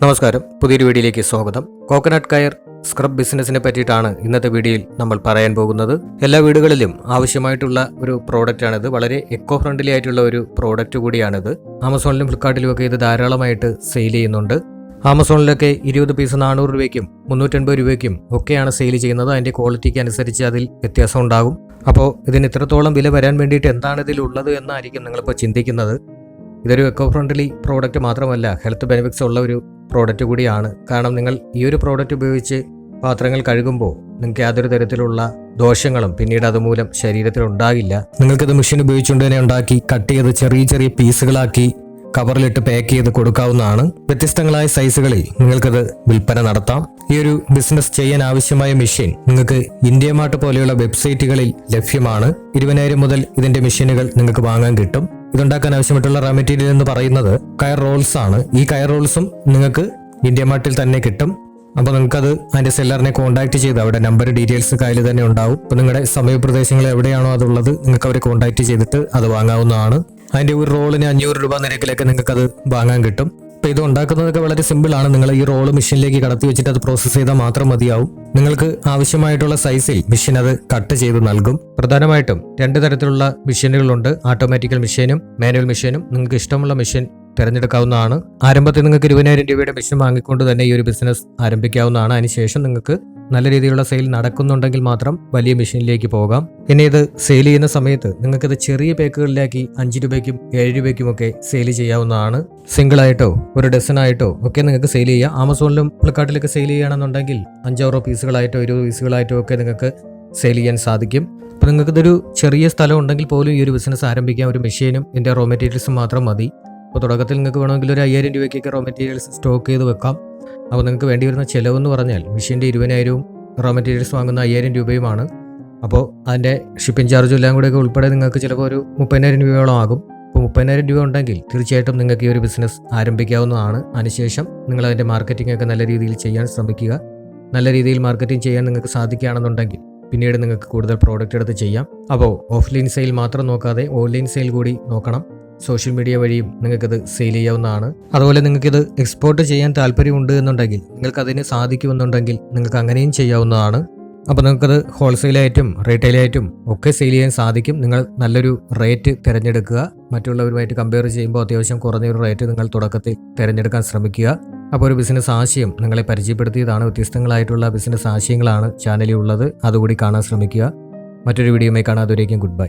നമസ്കാരം. പുതിയൊരു വീഡിയോയിലേക്ക് സ്വാഗതം. കോക്കനട്ട് കയർ സ്ക്രബ് ബിസിനസ്സിനെ പറ്റിയിട്ടാണ് ഇന്നത്തെ വീഡിയോയിൽ നമ്മൾ പറയാൻ പോകുന്നത്. എല്ലാ വീടുകളിലും ആവശ്യമായിട്ടുള്ള ഒരു പ്രോഡക്റ്റാണിത് വളരെ എക്കോ ഫ്രണ്ട്ലി ആയിട്ടുള്ള ഒരു പ്രോഡക്റ്റ് കൂടിയാണിത്. ആമസോണിലും ഫ്ലിപ്കാർട്ടിലും ഒക്കെ ഇത് ധാരാളമായിട്ട് സെയിൽ ചെയ്യുന്നുണ്ട്. ആമസോണിലൊക്കെ ഇരുപത് പീസ് നാനൂറ് രൂപയ്ക്കും മുന്നൂറ്റൻപത് രൂപയ്ക്കും ഒക്കെയാണ് സെയിൽ ചെയ്യുന്നത്. അതിന്റെ ക്വാളിറ്റിക്ക് അനുസരിച്ച് അതിൽ വ്യത്യാസം ഉണ്ടാകും. അപ്പോൾ ഇതിന് ഇത്രത്തോളം വില വരാൻ വേണ്ടിയിട്ട് എന്താണ് ഇതിലുള്ളത് എന്നായിരിക്കും നിങ്ങളിപ്പോൾ ചിന്തിക്കുന്നത്. ഇതൊരു എക്കോ ഫ്രണ്ട്ലി പ്രോഡക്റ്റ് മാത്രമല്ല ഹെൽത്ത് ബെനിഫിറ്റ്സ് ഉള്ള ഒരു പ്രോഡക്റ്റ് കൂടിയാണ്. കാരണം നിങ്ങൾ ഈ ഒരു പ്രോഡക്റ്റ് ഉപയോഗിച്ച് പാത്രങ്ങൾ കഴുകുമ്പോൾ നിങ്ങൾക്ക് യാതൊരു തരത്തിലുള്ള ദോഷങ്ങളും പിന്നീട് അതുമൂലം ശരീരത്തിൽ ഉണ്ടാകില്ല. നിങ്ങൾക്കിത് മെഷീൻ ഉപയോഗിച്ചുകൊണ്ട് തന്നെ ഉണ്ടാക്കി കട്ട് ചെയ്ത് ചെറിയ ചെറിയ പീസുകളാക്കി കവറിലിട്ട് പാക്ക് ചെയ്ത് കൊടുക്കാവുന്നതാണ്. വ്യത്യസ്തങ്ങളായ സൈസുകളിൽ നിങ്ങൾക്കത് വിൽപ്പന നടത്താം. ഈ ഒരു ബിസിനസ് ചെയ്യാൻ ആവശ്യമായ മെഷീൻ നിങ്ങൾക്ക് ഇന്ത്യ മാർട്ട് പോലെയുള്ള വെബ്സൈറ്റുകളിൽ ലഭ്യമാണ്. ഇരുപതിനായിരം മുതൽ ഇതിന്റെ മെഷീനുകൾ നിങ്ങൾക്ക് വാങ്ങാൻ കിട്ടും. ഇതുണ്ടാക്കാൻ ആവശ്യമായിട്ടുള്ള റോ മെറ്റീരിയൽ എന്ന് പറയുന്നത് കയർ റോൾസ് ആണ്. ഈ കയർ റോൾസും നിങ്ങൾക്ക് ഇന്ത്യ മാർട്ടിൽ തന്നെ കിട്ടും. അപ്പോൾ നിങ്ങൾക്കത് അതിന്റെ സെല്ലറിനെ കോൺടാക്ട് ചെയ്ത് അവിടെ നമ്പർ ഡീറ്റെയിൽസ് കയ്യിൽ തന്നെ ഉണ്ടാവും. അപ്പോൾ നിങ്ങളുടെ സമയപ്രദേശങ്ങൾ എവിടെയാണോ അതുള്ളത് നിങ്ങൾക്ക് അവരെ കോൺടാക്ട് ചെയ്തിട്ട് അത് വാങ്ങാവുന്നതാണ്. അതിന്റെ ഒരു റോളിന് അഞ്ഞൂറ് രൂപ നിരക്കിലൊക്കെ നിങ്ങൾക്കത് വാങ്ങാൻ കിട്ടും. അപ്പോൾ ഇത് ഉണ്ടാക്കുന്നതൊക്കെ വളരെ സിമ്പിളാണ് നിങ്ങൾ ഈ റോൾ മെഷീനിലേക്ക് കടത്തി വെച്ചിട്ട് അത് പ്രോസസ്സ് ചെയ്താൽ മാത്രം മതിയാവും. നിങ്ങൾക്ക് ആവശ്യമായിട്ടുള്ള സൈസിൽ മെഷീൻ അത് കട്ട് ചെയ്ത് നൽകും. പ്രധാനമായിട്ടും രണ്ട് തരത്തിലുള്ള മെഷീനുകളുണ്ട് ഓട്ടോമാറ്റിക്കൽ മെഷീനും മാനുവൽ മെഷീനും നിങ്ങൾക്ക് ഇഷ്ടമുള്ള മെഷീൻ തിരഞ്ഞെടുക്കാവുന്നതാണ്. ആരംഭത്തിൽ നിങ്ങൾക്ക് ഇരുപതിനായിരം രൂപയുടെ മെഷീൻ വാങ്ങിക്കൊണ്ട് തന്നെ ഈ ഒരു ബിസിനസ് ആരംഭിക്കാവുന്നതാണ്. അതിനുശേഷം നിങ്ങൾക്ക് നല്ല രീതിയിലുള്ള സെയിൽ നടക്കുന്നുണ്ടെങ്കിൽ മാത്രം വലിയ മെഷീനിലേക്ക് പോകാം. ഇനി ഇത് സെയിൽ ചെയ്യുന്ന സമയത്ത് നിങ്ങൾക്കിത് ചെറിയ പാക്കുകളിലാക്കി അഞ്ച് രൂപയ്ക്കും ഏഴ് രൂപയ്ക്കും ഒക്കെ സെയിൽ ചെയ്യാവുന്നതാണ്. സിംഗിൾ ആയിട്ടോ ഒരു ഡസൺ ആയിട്ടോ ഒക്കെ നിങ്ങൾക്ക് സെയിൽ ചെയ്യാം. ആമസോണിലും ഫ്ലിപ്കാർട്ടിലൊക്കെ സെയിൽ ചെയ്യുകയാണെന്നുണ്ടെങ്കിൽ അഞ്ചാറോ പീസുകളായിട്ടോ ഇരുപത് പീസുകളായിട്ടോ ഒക്കെ നിങ്ങൾക്ക് സെയിൽ ചെയ്യാൻ സാധിക്കും. അപ്പോൾ നിങ്ങൾക്കിതൊരു ചെറിയ സ്ഥലം ഉണ്ടെങ്കിൽ പോലും ഈ ഒരു ബിസിനസ് ആരംഭിക്കാൻ ഒരു മെഷീനും ഇതിന്റെ റോ മെറ്റീരിയൽസും മാത്രം മതി. അപ്പോൾ തുടക്കത്തിൽ നിങ്ങൾക്ക് വേണമെങ്കിൽ ഒരു അയ്യായിരം രൂപയ്ക്കൊക്കെ റോ മെറ്റീരിയൽസ് സ്റ്റോക്ക് ചെയ്ത് വെക്കാം. അപ്പോൾ നിങ്ങൾക്ക് വേണ്ടി വരുന്ന ചിലവെന്ന് പറഞ്ഞാൽ മെഷീന്റെ ഇരുപതിനായിരവും റോ മെറ്റീരിയൽസ് വാങ്ങുന്ന അയ്യായിരം രൂപയുമാണ്. അപ്പോൾ അതിന്റെ ഷിപ്പിംഗ് ചാർജും എല്ലാം കൂടെയൊക്കെ ഉൾപ്പെടെ നിങ്ങൾക്ക് ചിലപ്പോൾ ഒരു മുപ്പതിനായിരം രൂപയോളം ആകും. അപ്പോൾ മുപ്പതിനായിരം രൂപ ഉണ്ടെങ്കിൽ തീർച്ചയായിട്ടും നിങ്ങൾക്ക് ഈ ഒരു ബിസിനസ് ആരംഭിക്കാവുന്നതാണ്. അതിനുശേഷം നിങ്ങൾ അതിന്റെ മാർക്കറ്റിംഗ് ഒക്കെ നല്ല രീതിയിൽ ചെയ്യാൻ ശ്രമിക്കുക. നല്ല രീതിയിൽ മാർക്കറ്റിംഗ് ചെയ്യാൻ നിങ്ങൾക്ക് സാധിക്കുകയാണെന്നുണ്ടെങ്കിൽ പിന്നീട് നിങ്ങൾക്ക് കൂടുതൽ പ്രോഡക്റ്റ് എടുത്ത് ചെയ്യാം. അപ്പോൾ ഓഫ്ലൈൻ സെയിൽ മാത്രം നോക്കാതെ ഓൺലൈൻ സെയിൽ കൂടി നോക്കണം. സോഷ്യൽ മീഡിയ വഴിയും നിങ്ങൾക്കത് സെയിൽ ചെയ്യാവുന്നതാണ്. അതുപോലെ നിങ്ങൾക്കിത് എക്സ്പോർട്ട് ചെയ്യാൻ താല്പര്യമുണ്ട് എന്നുണ്ടെങ്കിൽ നിങ്ങൾക്ക് അതിന് സാധിക്കുമെന്നുണ്ടെങ്കിൽ നിങ്ങൾക്ക് അങ്ങനെയും ചെയ്യാവുന്നതാണ്. അപ്പോൾ നിങ്ങൾക്കത് ഹോൾസെയിലായിട്ടും റീറ്റെയിലായിട്ടും ഒക്കെ സെയിൽ ചെയ്യാൻ സാധിക്കും. നിങ്ങൾ നല്ലൊരു റേറ്റ് തിരഞ്ഞെടുക്കുക. മറ്റുള്ളവരുമായിട്ട് കമ്പയർ ചെയ്യുമ്പോൾ അത്യാവശ്യം കുറഞ്ഞൊരു റേറ്റ് നിങ്ങൾ തുടക്കത്തിൽ തിരഞ്ഞെടുക്കാൻ ശ്രമിക്കുക. അപ്പോൾ ഒരു ബിസിനസ് ആശയം നിങ്ങളെ പരിചയപ്പെടുത്തിയതാണ്. വ്യത്യസ്തങ്ങളായിട്ടുള്ള ബിസിനസ് ആശയങ്ങളാണ് ചാനലിൽ ഉള്ളത്. അതുകൂടി കാണാൻ ശ്രമിക്കുക. മറ്റൊരു വീഡിയോയുമായി കാണാതെ ഗുഡ് ബൈ